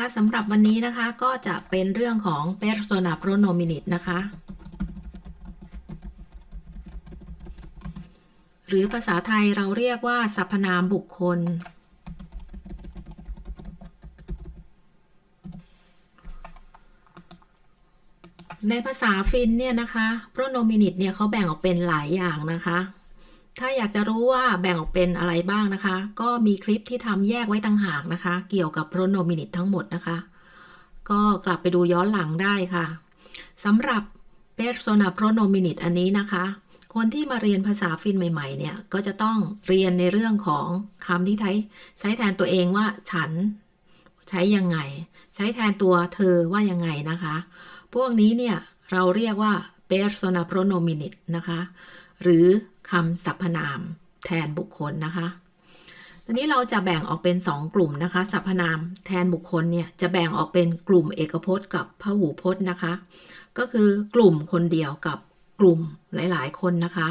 ค่ะสำหรับวันนี้นะคะก็จะเป็นเรื่องของ persona pronominit นะคะ หรือภาษาไทยเราเรียกว่าสรรพนามบุคคล ในภาษาฟินเนี่ยนะคะ pronominit เนี่ยเขาแบ่งออกเป็นหลายอย่างนะคะ ถ้าอยากจะรู้ว่าแบ่งออกเป็นอะไรบ้างนะคะ ก็มีคลิปที่ทำแยกไว้ต่างหากนะคะ เกี่ยวกับ pronominit ทั้งหมดนะคะ ก็กลับไปดูย้อนหลังได้ค่ะสำหรับ persona pronominit อันนี้นะคะ คนที่มาเรียนภาษาฟินใหม่ ๆ เนี่ย ก็จะต้องเรียนในเรื่องของคำที่ใช้ใช้แทนตัวเองว่าฉัน ใช้ยังไง ใช้แทนตัวเธอว่ายังไงนะคะ พวกนี้เนี่ยเราเรียกว่า persona pronominit นะคะ หรือคำสรรพนามแทนบุคคลนะคะตอนนี้เราจะแบ่งออกเป็น 2 กลุ่มนะคะสรรพนามแทนบุคคลเนี่ยจะแบ่งออกเป็นกลุ่มเอกพจน์กับพหูพจน์นะคะ ก็คือกลุ่มคนเดียวกับกลุ่มหลาย ๆ คนนะคะ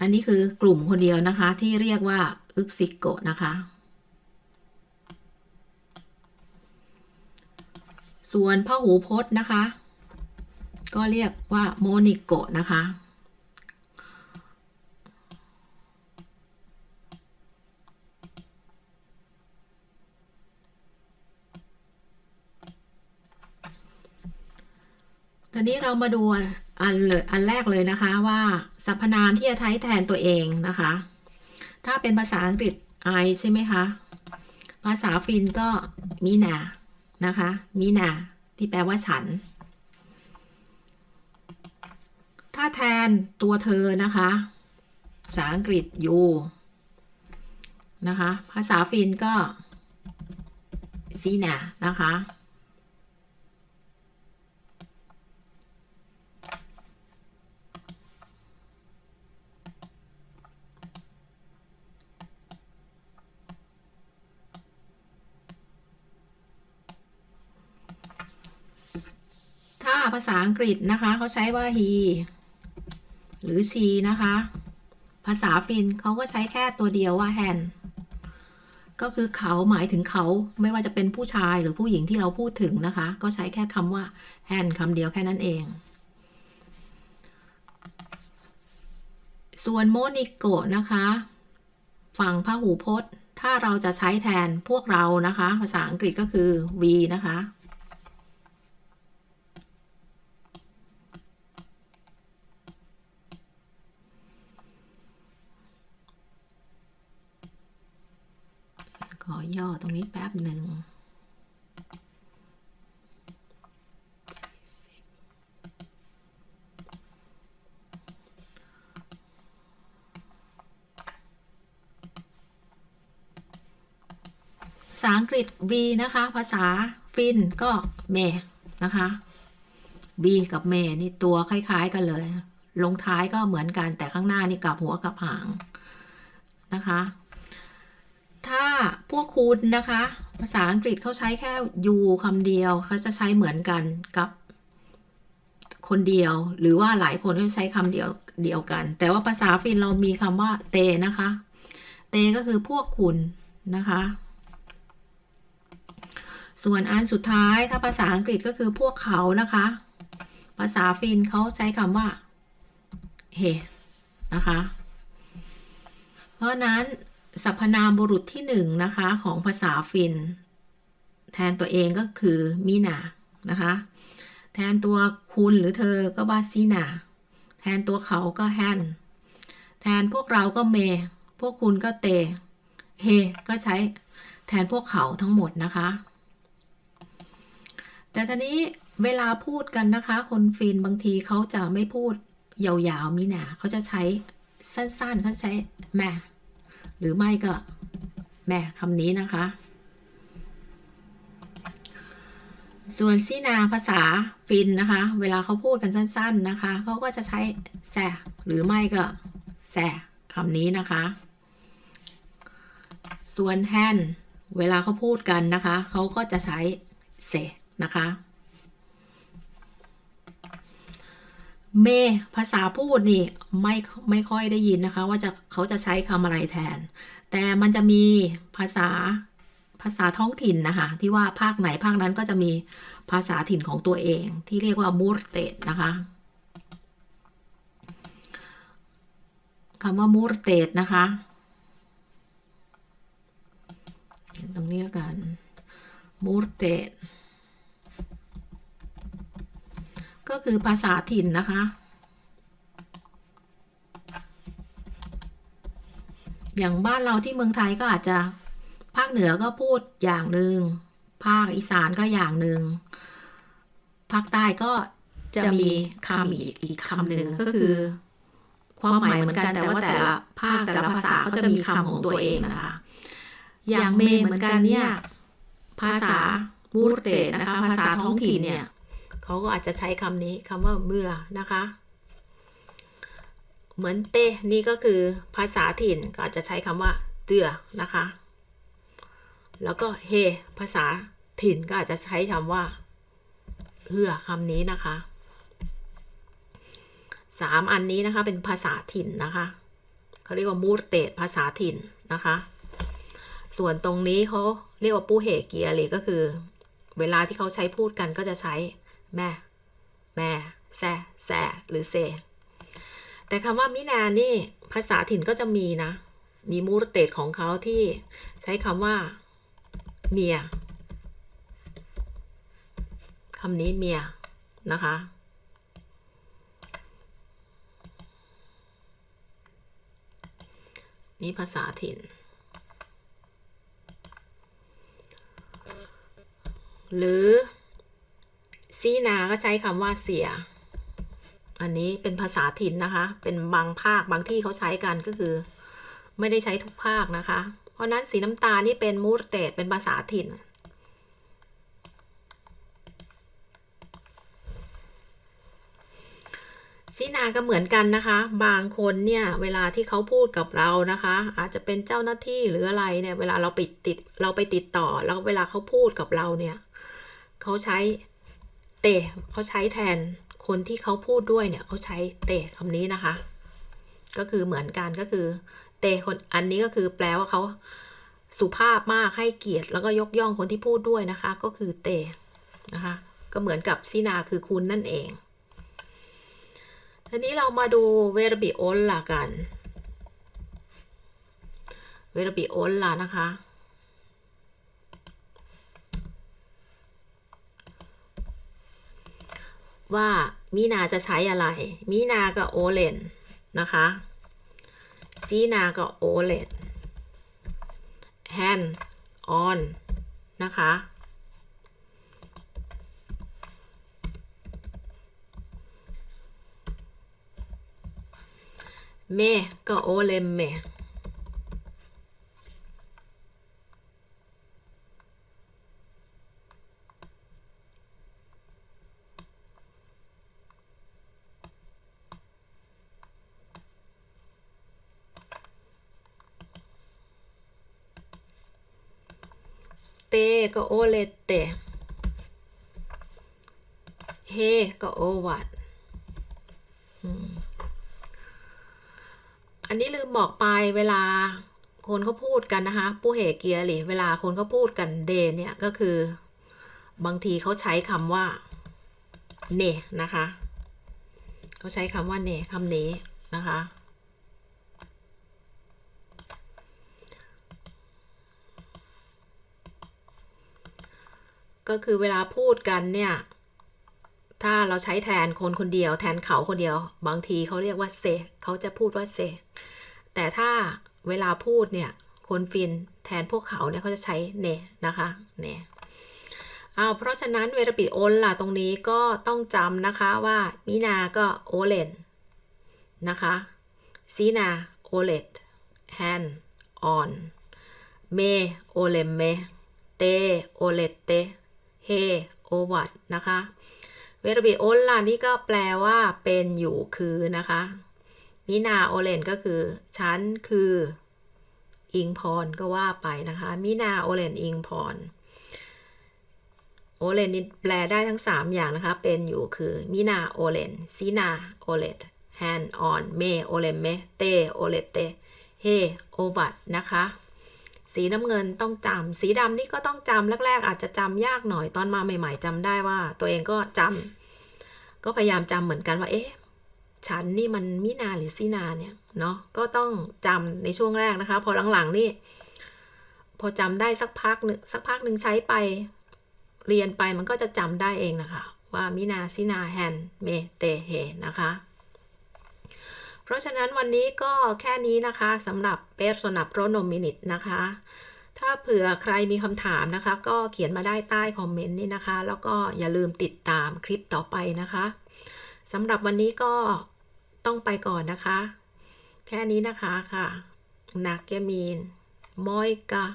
อันนี้คือกลุ่มคนเดียวนะคะที่เรียกว่าอึกซิโกนะคะ ส่วนพหูพจน์นะคะ ก็เรียกว่าโมนิโกะนะคะ ตอนนี้เรามาดูอันเลยอันแรกเลยนะคะว่าสรรพนามที่จะใช้แทนตัวเองนะคะ ถ้าเป็นภาษาอังกฤษ I ใช่ไหมคะ ภาษาฟินก็มีนา นะคะมีนา ที่แปลว่าฉัน ถ้าแทนตัวเธอนะคะภาษาอังกฤษ you นะคะ ภาษาฟินก็ซีนานะคะ ถ้า ภาษาอังกฤษนะคะเขาใช้ว่า he หรือ she นะคะ ภาษาฟินเขาก็ใช้แค่ตัวเดียวว่า han ก็คือเขาหมายถึงเขาไม่ว่าจะเป็นผู้ชายหรือผู้หญิงที่เราพูดถึงนะคะ ก็ใช้แค่คำว่า han คำเดียวแค่นั้นเอง ส่วนโมนิโกะนะคะ ฝั่งพหูพจน์ ถ้าเราจะใช้แทนพวกเรานะคะ ภาษาอังกฤษก็คือ we นะคะ ขอย่อตรงนี้แป๊บหนึ่งภาษาอังกฤษ V นะคะ ภาษาฟินก็เมนะคะ V กับเมนี่ตัวคล้าย ๆ กันเลย ลงท้ายก็เหมือนกันแต่ข้างหน้านี่กลับหัวกลับหางนะคะ พวกคุณนะคะ ภาษาอังกฤษเขาใช้แค่ you คำเดียวเขาจะใช้เหมือนกันกับ คนเดียว หรือว่าหลายคนก็ใช้คำเดียวเดียวกัน แต่ว่าภาษาฟินเรามีคำว่าเตนะคะ เตก็คือพวกคุณนะคะ ส่วนอันสุดท้ายถ้าภาษาอังกฤษก็คือพวกเขานะคะ ภาษาฟินเขาใช้คำว่าเฮนะคะ เพราะนั้น สรรพนามบุรุษที่หนึ่งนะคะของภาษาฟิน แทนตัวเองก็คือมีนานะคะ แทนตัวคุณหรือเธอก็ว่าซีนาแทนตัวเขาก็แฮนแทนพวกเราก็เม พวกคุณก็เต เฮ ก็ใช้แทนพวกเขาทั้งหมดนะคะ แต่ทีนี้เวลาพูดกันนะคะ คนฟินบางทีเขาจะไม่พูดยาวๆมีหนาเขาจะใช้สั้นๆเขาใช้แม่ หรือไม่ก็แม่คำนี้นะคะ ส่วนซีนาภาษาฟินนะคะ เวลาเขาพูดกันสั้น ๆนะคะเขาก็จะใช้แซหรือไม่ก็แซคำนี้นะคะ ส่วนแฮนเวลาเขาพูดกันนะคะเขาก็จะใช้เซนะคะ เมภาษาพูดนี่ไม่ไม่ค่อยได้ยินนะคะ ว่าจะเขาจะใช้คำอะไรแทน แต่มันจะมีภาษาภาษาท้องถิ่นนะคะที่ว่าภาคไหนภาคนั้นก็จะมีภาษาถิ่นของตัวเอง ที่เรียกว่ามูรเตดนะคะคำว่ามูรเตดนะคะเขียนตรงนี้แล้วกันมูรเตด ก็คือภาษาถิ่นนะคะ อย่างบ้านเราที่เมืองไทยก็อาจจะภาคเหนือก็พูดอย่างหนึ่งภาคอีสานก็อย่างหนึ่งภาคใต้ก็จะมีคำอีกอีกคำหนึ่งก็คือ ความหมายเหมือนกันแต่ว่าแต่ละภาคแต่ละภาษาเขาจะมีคำของตัวเองนะคะอย่างเมเหมือนกันเนี่ย ภาษามูรเตนะคะ ภาษาท้องถิ่นเนี่ย เขาก็อาจจะใช้คำนี้คำว่าเมื่อนะคะ เหมือนเตนี่ก็คือภาษาถิ่นก็อาจจะใช้คำว่าเตือนะคะ แล้วก็เฮภาษาถิ่นก็อาจจะใช้คำว่าเฮือคำนี้นะคะสามอันนี้นะคะเป็นภาษาถิ่นนะคะเขาเรียกว่ามูรเตดภาษาถิ่นนะคะ ส่วนตรงนี้เขาเรียกว่าปูเหเกียรีก็คือ เวลาที่เขาใช้พูดกันก็จะใช้ แม่แม่แซแซหรือเซ แต่คำว่ามินานี่ภาษาถิ่นก็จะมีนะ มีมูรเตดของเขาที่ใช้คำว่า เมียคำนี้เมียนะคะนี่ภาษาถิ่น หรือ ซีนาก็ใช้คำว่าเสีย อันนี้เป็นภาษาถิ่นนะคะ เป็นบางภาคบางที่เขาใช้กันก็คือ ไม่ได้ใช้ทุกภาคนะคะ เพราะนั้นสีน้ำตาลนี่เป็นมูรเตดเป็นภาษาถิ่น ซีนาก็เหมือนกันนะคะ บางคนเนี่ยเวลาที่เขาพูดกับเรานะคะ อาจจะเป็นเจ้าหน้าที่หรืออะไรเนี่ยเวลาเราไปติดเราไปติดต่อแล้วเวลาเขาพูดกับเราเนี่ยเขาใช้ เตเขาใช้แทนคนที่เขาพูดด้วยเนี่ยเขาใช้เตคำนี้นะคะ ก็คือเหมือนกันก็คือเตคนอันนี้ก็คือแปลว่าเขาสุภาพมากให้เกียรติ แล้วก็ยกย่องคนที่พูดด้วยนะคะ ก็คือเตนะคะ ก็เหมือนกับซีนาคือคุณนั่นเองทีนี้เรามาดูเวรบิโอลล่ะกัน เวรบิโอลล่ะนะคะ ว่ามีนาจะใช้อะไร มีนากับโอเลนนะคะซีนากับโอเลนแฮนออนนะคะเมกับโอเลมเม ก็โอเลเตเฮก็โอวัดอันนี้ลืมบอกไปเวลาคนเขาพูดกันนะคะผู้เหเกียหรือเวลาคนเขาพูดกันเดเนี่ยก็คือบางทีเขาใช้คำว่าเนนะคะเขาใช้คำว่าเนคำนี้นะคะ ก็คือเวลาพูดกันเนี่ย ถ้าเราใช้แทนคนคนเดียว แทนเขาคนเดียว บางทีเขาเรียกว่าเซเขาจะพูดว่าเซแต่ถ้าเวลาพูดเนี่ย คนฟินแทนพวกเขาเนี่ยเขาจะใช้เนนะคะเนอ้าวเพราะฉะนั้นเวลาปิดโอนล่ะตรงนี้ก็ต้องจำนะคะว่ามินาก็โอเลนนะคะซีนาโอเลตแฮนออนเมโอเลมเมเตโอเลตเต เฮโอวัดนะคะเวรบิโอลล่ะนี่ก็แปลว่าเป็นอยู่คือนะคะมินาโอเลนก็คือฉันคืออิงพรก็ว่าไปนะคะมินาโอเลนอิงพรโอเลนนี่แปลได้ทั้ง 3 อย่างนะคะ เป็นอยู่คือมินาโอเลนซีนาโอเลตแฮนออนเมโอเลนเมเตโอเลเตเฮโอบัตนะคะ สีน้ำเงินต้องจำสีดำนี่ก็ต้องจำแรก ๆ อาจจะจำยากหน่อยตอนมาใหม่ ๆจำได้ว่า ตัวเองก็จำก็พยายามจำเหมือนกันว่า เอ๊ะฉันนี่มันมินาหรือซีนาเนี่ยเนาะก็ต้องจำในช่วงแรกนะคะ พอหลังๆนี่ พอจำได้สักพักนึงสักพักหนึ่งใช้ไปเรียนไปมันก็จะจำได้เองนะคะ ว่ามินาซินาแฮนเมเตเฮนะคะ เพราะฉะนั้นวันนี้ก็แค่นี้นะคะสำหรับ Persona Pronominit นะคะ ถ้าเผื่อใครมีคำถามนะคะ ก็เขียนมาได้ใต้คอมเมนต์นี่นะคะ แล้วก็อย่าลืมติดตามคลิปต่อไปนะคะสำหรับวันนี้ก็ต้องไปก่อนนะคะ แค่นี้นะคะค่ะนาเกมีนมอยกา